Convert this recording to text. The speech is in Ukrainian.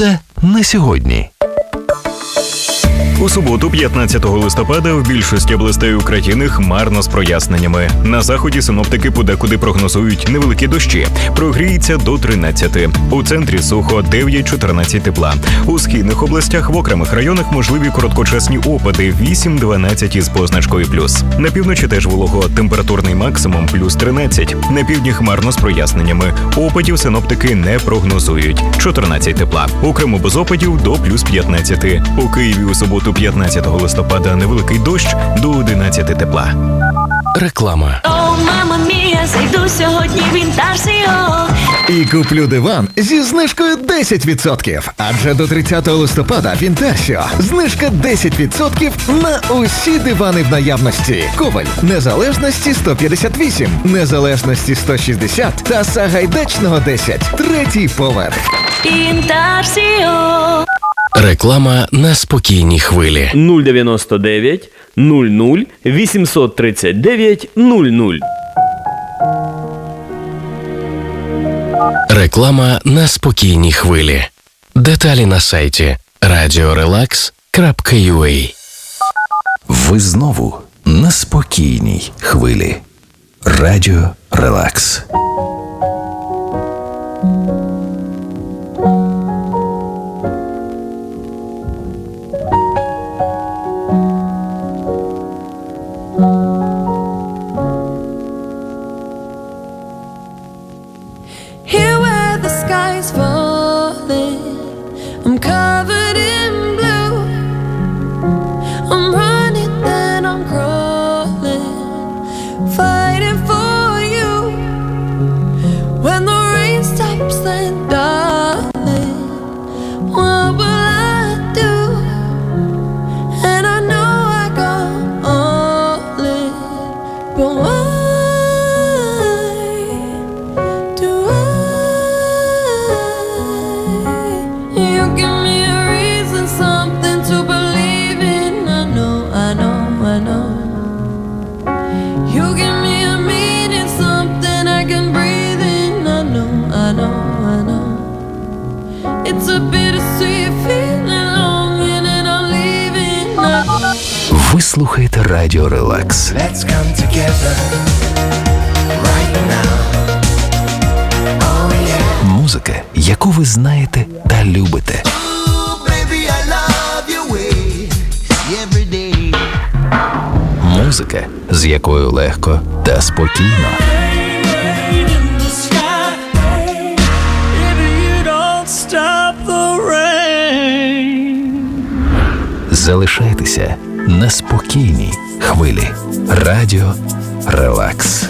Погода на сьогодні. У суботу, 15 листопада, в більшості областей України хмарно з проясненнями. На заході синоптики подекуди прогнозують невеликі дощі. Прогріється до 13. У центрі сухо 9-14 тепла. У східних областях в окремих районах можливі короткочасні опади 8-12 із позначкою плюс. На півночі теж волого температурний максимум плюс 13. На півдні хмарно з проясненнями. Опадів синоптики не прогнозують. 14 тепла. У Криму без опадів до плюс 15. У Києві у суботу, 15 листопада, невеликий дощ до 11 тепла. Реклама. О, мама мія, зайду сьогодні в інтарсіо. І куплю диван зі знижкою 10%. Адже до 30 листопада в Інтерсіо знижка 10% на усі дивани в наявності. Коваль незалежності 158, незалежності 160 та Сагайдачного 10. Третій поверх. Інтарсіо. Реклама на спокійній хвилі. 099 00 839 00. Реклама на спокійній хвилі. Деталі на сайті radiorelax.ua Ви знову на спокійній хвилі. Радіо Релакс. Ви слухаєте Радіо Релакс. Let's come together right now. Oh yeah. Музика, яку ви знаєте та любите. Ooh, baby, I love your way every day. Музика, з якою легко та спокійно. Залишайтеся на спокійній хвилі. Радіо Релакс.